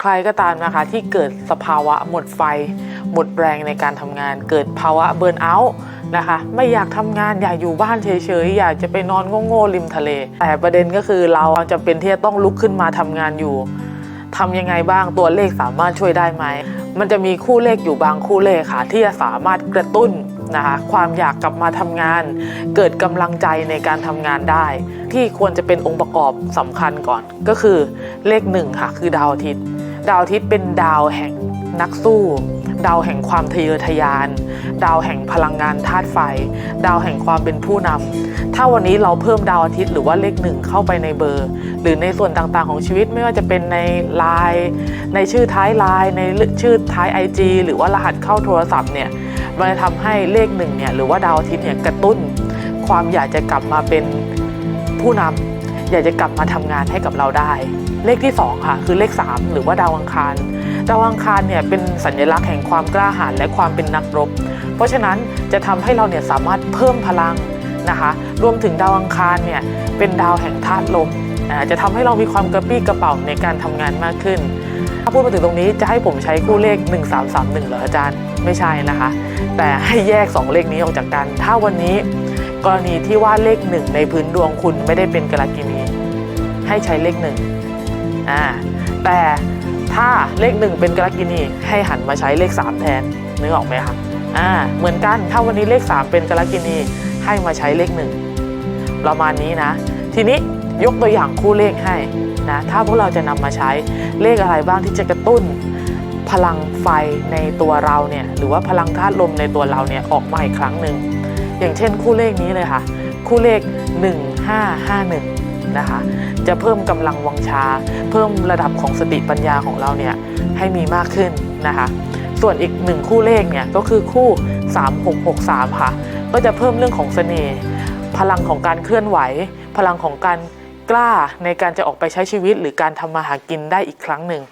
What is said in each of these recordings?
ใครก็ตามนะคะ ที่เกิดสภาวะหมดไฟ หมดแรงในการทำงาน เกิดภาวะเบิร์นเอาท์นะคะ ไม่อยากทำงานอยากอยู่บ้านเฉยๆ อยากจะไปนอนโง่ๆริมทะเล แต่ประเด็นก็คือเราจำเป็นที่จะต้องลุกขึ้นมาทำงานอยู่ทำยังไงบ้างตัวเลขสามารถช่วยได้ไหม มันจะมีคู่เลขอยู่บางคู่เลขค่ะ ที่จะสามารถกระตุ้นนะคะความอยากกลับมาทำงาน เกิดกำลังใจในการทำงานได้ ที่ควรจะเป็นองค์ประกอบสำคัญก่อน ก็คือเลขหนึ่งค่ะ คือดาวอาทิตย์ ดาวอาทิตย์เป็นดาวแห่งนักสู้ ดาวแห่งความทะเยอทะยาน ดาวแห่งพลังงานธาตุไฟ ดาวแห่งความเป็นผู้นำถ้าวันนี้เราเพิ่มดาวอาทิตย์หรือว่าเลขหนึ่งเข้าไปในเบอร์ หรือในส่วนต่างๆของชีวิตไม่ว่าจะเป็นในไลน์ในชื่อท้ายไลน์ในชื่อท้าย IG หรือว่ารหัสเข้าโทรศัพท์เนี่ยมันจะทำให้เลขหนึ่งเนี่ยหรือว่าดาวอาทิตย์เนี่ยกระตุ้น ความอยากจะกลับมาเป็นผู้นำ อยากจะกลับมาทำงานให้กับเราได้ เลขที่สองค่ะ คือเลขสามหรือว่าดาวอังคาร ดาวอังคารเนี่ยเป็นสัญลักษณ์แห่งความกล้าหาญและความเป็นนักรบ เพราะฉะนั้นจะทำให้เราเนี่ยสามารถเพิ่มพลังนะคะรวมถึงดาวอังคารเนี่ยเป็นดาวแห่งธาตุลมอ่าจะทำให้เรามีความกระปี้กระเป๋าในการทำงานมากขึ้น ถ้าพูดมาถึงตรงนี้จะให้ผมใช้คู่เลข 1331เหรออาจารย์ ไม่ใช่นะคะ แต่ให้แยก 2 เลขนี้ออกจากกัน ถ้าวันนี้ กรณีที่ว่าเลขหนึ่งในพื้นดวงคุณไม่ได้เป็นกรกินี ให้ใช้เลขหนึ่งอ่าแต่ถ้าเลขหนึ่งเป็นกรกินีให้หันมาใช้เลข 3 แทนนึกออกไหมคะอ่าเหมือนกันถ้าวันนี้เลข 3 เป็นกรกินีให้มาใช้เลขหนึ่งประมาณนี้นะ ทีนี้ยกตัวอย่างคู่เลขให้นะถ้าพวกเราจะนำมาใช้เลขอะไรบ้างที่จะกระตุ้น พลังไฟในตัวเราเนี่ยหรือว่าพลังธาตุลมในตัวเราเนี่ยออกมาอีกครั้งหนึ่ง อย่างเช่นคู่เลขนี้เลยค่ะ คู่เลข 1551นะคะจะเพิ่มกำลังวังชา เพิ่มระดับของสติปัญญาของเราเนี่ยให้มีมากขึ้นนะคะ ส่วนอีกหนึ่งคู่เลขเนี่ยก็คือคู่ 3663 ค่ะ ก็จะเพิ่มเรื่องของเสน่ห์พลังของการเคลื่อนไหว พลังของการกล้าในการจะออกไปใช้ชีวิต หรือการทำมาหากินได้อีกครั้งหนึ่ง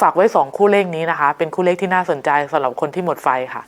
ฝากไว้ 2 คู่เลขนี้นะคะ เป็นคู่เลขที่น่าสนใจสำหรับคนที่หมดไฟค่ะ